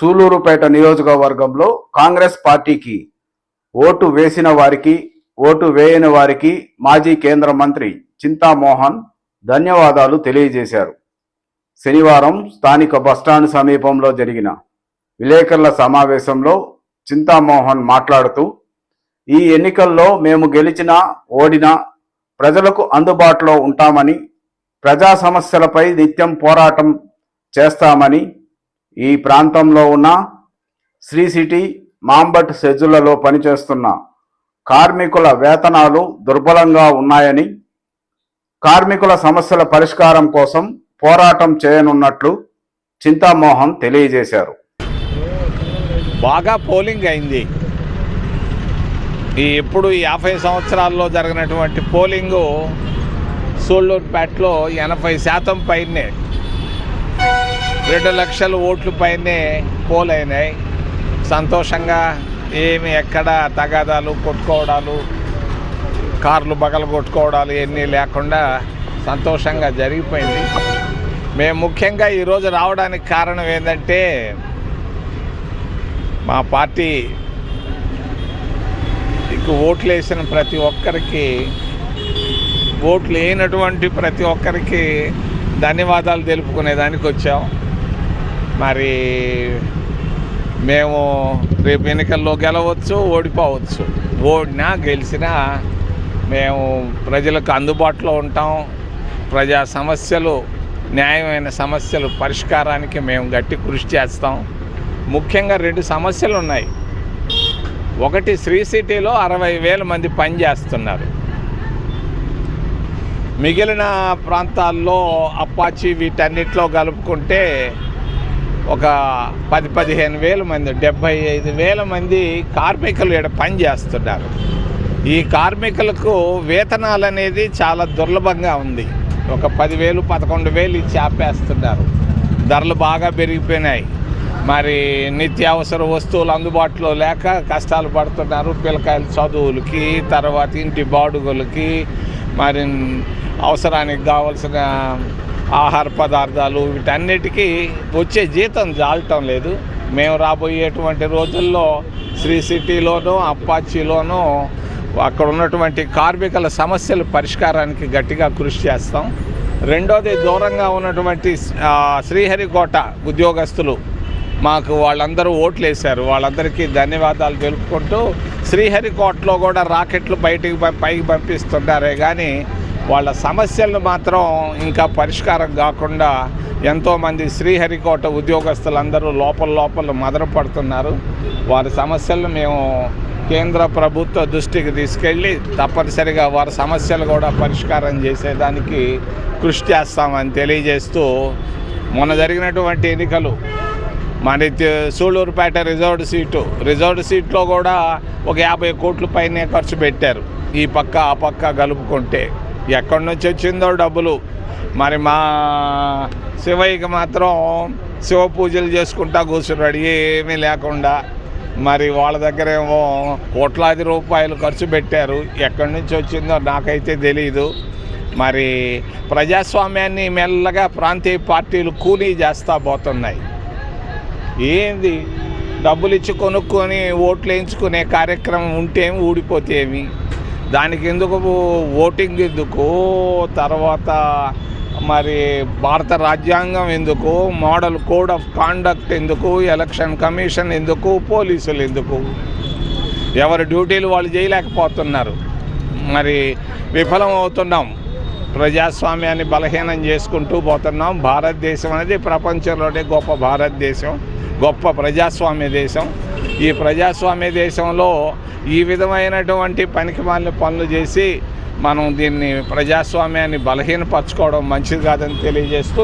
సూలూరుపేట నియోజకవర్గంలో కాంగ్రెస్ పార్టీకి ఓటు వేసిన వారికి ఓటు వేయని వారికి మాజీ కేంద్ర మంత్రి చింతామోహన్ ధన్యవాదాలు తెలియజేశారు. శనివారం స్థానిక బస్టాండ్ సమీపంలో జరిగిన విలేకరుల సమావేశంలో చింతామోహన్ మాట్లాడుతూ ఈ ఎన్నికల్లో మేము గెలిచినా ఓడినా ప్రజలకు అందుబాటులో ఉంటామని ప్రజా సమస్యలపై నిత్యం పోరాటం చేస్తామని ఈ ప్రాంతంలో ఉన్న శ్రీ సిటీ మాంబట్ సెజులలో పనిచేస్తున్న కార్మికుల వేతనాలు దుర్బలంగా ఉన్నాయని కార్మికుల సమస్యల పరిష్కారం కోసం పోరాటం చేయనున్నట్లు చింతామోహన్ తెలియజేశారు. బాగా పోలింగ్ అయింది. ఈ ఎప్పుడు యాభై సంవత్సరాల్లో జరిగినటువంటి పోలింగు సోళ్ళూరుపేటలో ఎనభై శాతం పైనే రెండు లక్షల ఓట్లు పైనే పోల్ అయినాయి సంతోషంగా ఏమి ఎక్కడ తగాదాలు కొట్టుకోవడాలు కార్లు బగలు కొట్టుకోవడాలు ఇవన్నీ లేకుండా సంతోషంగా జరిగిపోయింది. మేము ముఖ్యంగా ఈరోజు రావడానికి కారణం ఏంటంటే మా పార్టీ ఇక ఓట్లు వేసిన ప్రతి ఒక్కరికి ఓట్లు వేయనటువంటి ప్రతి ఒక్కరికి ధన్యవాదాలు తెలుపుకునేదానికి వచ్చాం. మరి మేము రేపు ఎన్నికల్లో గెలవచ్చు ఓడిపోవచ్చు. ఓడినా గెలిచినా మేము ప్రజలకు అందుబాటులో ఉంటాం. ప్రజా సమస్యలు న్యాయమైన సమస్యలు పరిష్కారానికి మేము గట్టి కృషి చేస్తాం. ముఖ్యంగా రెండు సమస్యలు ఉన్నాయి. ఒకటి శ్రీ సిటీలో అరవై వేల మంది పనిచేస్తున్నారు మిగిలిన ప్రాంతాల్లో అప్పాచి వీటన్నిటిలో కలుపుకుంటే ఒక పది పదిహేను వేల మంది డెబ్భై ఐదు వేల మంది కార్మికులు ఇక్కడ పనిచేస్తున్నారు ఈ కార్మికులకు వేతనాలు అనేది చాలా దుర్లభంగా ఉంది. ఒక పదివేలు పదకొండు వేలు ఇచ్చి ఆపేస్తున్నారు. ధరలు బాగా పెరిగిపోయినాయి. మరి నిత్యావసర వస్తువులు అందుబాటులో లేక కష్టాలు పడుతున్నారు. పిల్లకాయల చదువులకి తర్వాత ఇంటి బాడుగులకి మరి అవసరానికి కావాల్సిన ఆహార పదార్థాలు వీటన్నిటికీ వచ్చే జీతం జాలటం లేదు. మేము రాబోయేటువంటి రోజుల్లో శ్రీ సిటీలోనూ అప్పాచిలోనూ అక్కడ ఉన్నటువంటి కార్మికుల సమస్యల పరిష్కారానికి గట్టిగా కృషి చేస్తాం. రెండోది దూరంగా ఉన్నటువంటి శ్రీహరికోట ఉద్యోగస్తులు మాకు వాళ్ళందరూ ఓట్లు వేశారు వాళ్ళందరికీ ధన్యవాదాలు తెలుపుకుంటూ శ్రీహరికోటలో కూడా రాకెట్లు బయటికి పైకి పంపిస్తున్నారే కానీ వాళ్ళ సమస్యలను మాత్రం ఇంకా పరిష్కారం కాకుండా ఎంతోమంది శ్రీహరికోట ఉద్యోగస్తులందరూ లోపల లోపల మదన పడుతున్నారు. వారి సమస్యలను మేము కేంద్ర ప్రభుత్వ దృష్టికి తీసుకెళ్ళి తప్పనిసరిగా వారి సమస్యలు కూడా పరిష్కారం చేసేదానికి కృషి చేస్తామని తెలియజేస్తూ మొన్న జరిగినటువంటి ఎన్నికలు మన సూళ్ళూరుపేట రిజర్వ్డ్ సీటు రిజర్వ్డ్ సీట్లో కూడా ఒక యాభై కోట్ల పైనే ఖర్చు పెట్టారు. ఈ పక్క ఆ పక్క కలుపుకుంటే ఎక్కడి నుంచి వచ్చిందో డబ్బులు. మరి మా శివయ్యకి మాత్రం శివ పూజలు చేసుకుంటా కూర్చున్నాడు. ఏమీ లేకుండా మరి వాళ్ళ దగ్గర ఏమో కోట్లాది రూపాయలు ఖర్చు పెట్టారు. ఎక్కడి నుంచి వచ్చిందో నాకైతే తెలియదు మరి ప్రజాస్వామ్యాన్ని మెల్లగా ప్రాంతీయ పార్టీలు కూలీ చేస్తా పోతున్నాయి. ఏంది? డబ్బులు ఇచ్చి కొనుక్కొని ఓట్లు వేయించుకునే కార్యక్రమం ఉంటేమి ఊడిపోతేమి? దానికి ఎందుకు ఓటింగ్ ఎందుకు తర్వాత మరి భారత రాజ్యాంగం ఎందుకు? మోడల్ కోడ్ ఆఫ్ కాండక్ట్ ఎందుకు? ఎలక్షన్ కమిషన్ ఎందుకు? పోలీసులు ఎందుకు? ఎవరి డ్యూటీలు వాళ్ళు చేయలేకపోతున్నారు. మరి విఫలం అవుతున్నాం. ప్రజాస్వామ్యాన్ని బలహీనం చేసుకుంటూ పోతున్నాం. భారతదేశం అనేది ప్రపంచంలోనే గొప్ప భారతదేశం గొప్ప ప్రజాస్వామ్య దేశం. ఈ ప్రజాస్వామ్య దేశంలో ఈ విధమైనటువంటి పనికి పనులు చేసి మనం దీన్ని ప్రజాస్వామ్యాన్ని బలహీనపరచుకోవడం మంచిది కాదని తెలియజేస్తూ